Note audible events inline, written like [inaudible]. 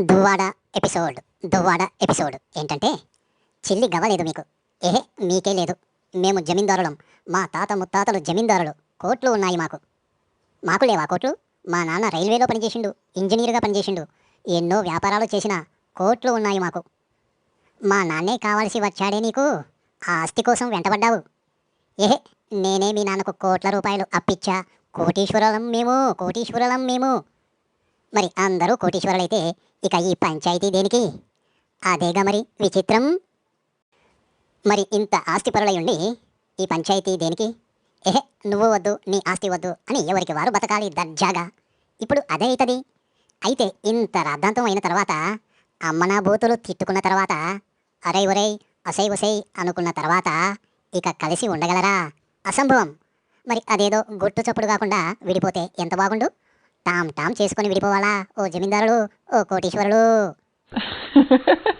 Duvvada episode Duvvada episode. ఏంటంటే చెల్లి గవ్వలేదు మీకు. ఏహే మీకే లేదు. మేము జమీందారులం. మా తాత ముత్తాతలు జమీందారులు. కోట్లు ఉన్నాయి మాకు. మాకు లేవా కోట్లు? మా నాన్న రైల్వేలో పనిచేసిండు. ఇంజనీర్గా పనిచేసిండు. ఎన్నో వ్యాపారాలు చేసిన కోట్లు ఉన్నాయి మాకు. మా నాన్నే కావాల్సి వచ్చాడే నీకు? ఆ ఆస్తి కోసం వెంటబడ్డావు. ఏహే నేనే మీ నాన్నకు కోట్ల రూపాయలు అప్పిచ్చా? కోటీశ్వరలం మేము కోటీశ్వరలం మేము. మరి అందరూ కోటీశ్వరులైతే ఇక ఈ పంచాయతీ దేనికి? అదేగా మరి విచిత్రం. మరి ఇంత ఆస్తిపరులై ఉండి ఈ పంచాయతీ దేనికి? ఏహే నువ్వు వద్దు నీ ఆస్తి వద్దు అని ఎవరికి వారు బతకాలి దర్జాగా. ఇప్పుడు అదే అవుతుంది అయితే ఇంత రాద్ధాంతం అయిన తర్వాత అమ్మనా బూతులు తిట్టుకున్న తర్వాత అరై ఒరై అసై ఒసై అనుకున్న తర్వాత ఇక కలిసి ఉండగలరా? అసంభవం. మరి అదేదో గుట్టు చప్పుడు కాకుండా విడిపోతే ఎంత బాగుండు? టామ్ టామ్ చేసుకొని విడిపోవాలా? ఓ జమీందారుడు ఓ కోటీశ్వరుడు. [laughs]